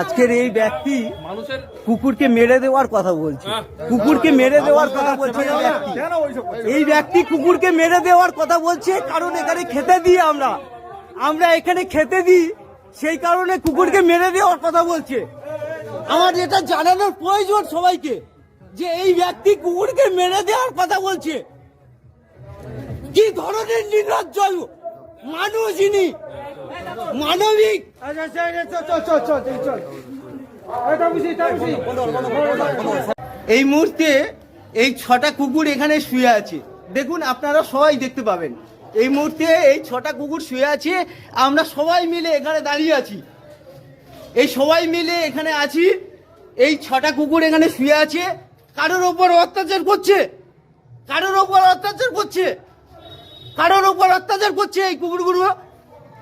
আজকের এই ব্যক্তি মানুষের কুকুরকে মেরে দেওয়ার কথা বলছে। কুকুরকে মেরে দেওয়ার কথা বলছে এই ব্যক্তি। এই ব্যক্তি কুকুরকে মেরে দেওয়ার কথা বলছে কারণ এখানে খেতে দিই আমরা। আমরা এখানে খেতে দিই সেই কারণে কুকুরকে মেরে দেওয়ার কথা বলছে। আমার এটা জানানোর প্রয়োজন সবাইকে যে এই ব্যক্তি কুকুরকে মেরে দেওয়ার কথা বলছে। কি ধরনের নির্লজ্জ মানুষ ইনি? মানবিক! এই মুহূর্তে এই ছটা কুকুর এখানে শুয়ে আছে। দেখুন আপনারা সবাই দেখতে পাবেন। এই মুহূর্তে এই ছটা কুকুর শুয়ে আছে। আমরা সবাই মিলে এখানে দাঁড়িয়ে আছি। এই সবাই মিলে এখানে আছি। এই ছটা কুকুর এখানে শুয়ে আছে। কারোর ওপর অত্যাচার করছে। কারোর ওপর অত্যাচার করছে। কারোর ওপর অত্যাচার করছে এই কুকুরগুলো।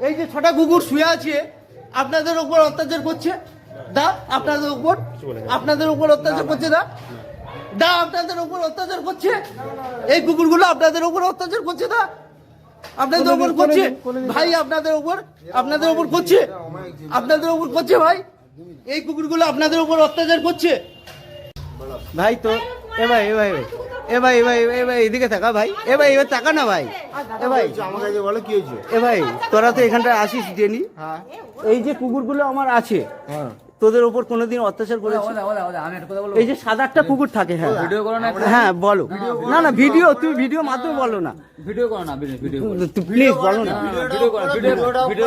এই যে ছটা কুকুর শুয়ে আছে আপনাদের উপর অত্যাচার করছে? দা আপনাদের উপর? আপনাদের উপর অত্যাচার করছে দা? দা আপনাদের উপর অত্যাচার করছে? এই কুকুরগুলো আপনাদের উপর অত্যাচার করছে দা? আপনাদের উপর করছে? ভাই আপনাদের উপর আপনাদের উপর করছে? আপনাদের উপর করছে ভাই? এই কুকুরগুলো আপনাদের উপর অত্যাচার করছে? ভাই তো এ ভাই এ ভাই ভাই। এ ভাই ভাই এ ভাই এদিকে থাকা ভাই। এ ভাই এবার টাকা না ভাই? এ ভাই। আমার কাছে বলো কি হয়েছে এ ভাই তোরা তো এখানটায় আসিস ডেনি হ্যাঁ এই যে কুকুরগুলো আমার আছে হ্যাঁ। তোদের উপর কোনোদিন অত্যাচার করেছে। এই যে সাত আটটা কুকুর থাকে হ্যাঁ। ভিডিও করো না হ্যাঁ বলো। না না ভিডিও তুই ভিডিও মাধ্যমে বলো না। ভিডিও করো না প্লিজ বলো না। ভিডিও করো ভিডিও ভিডিও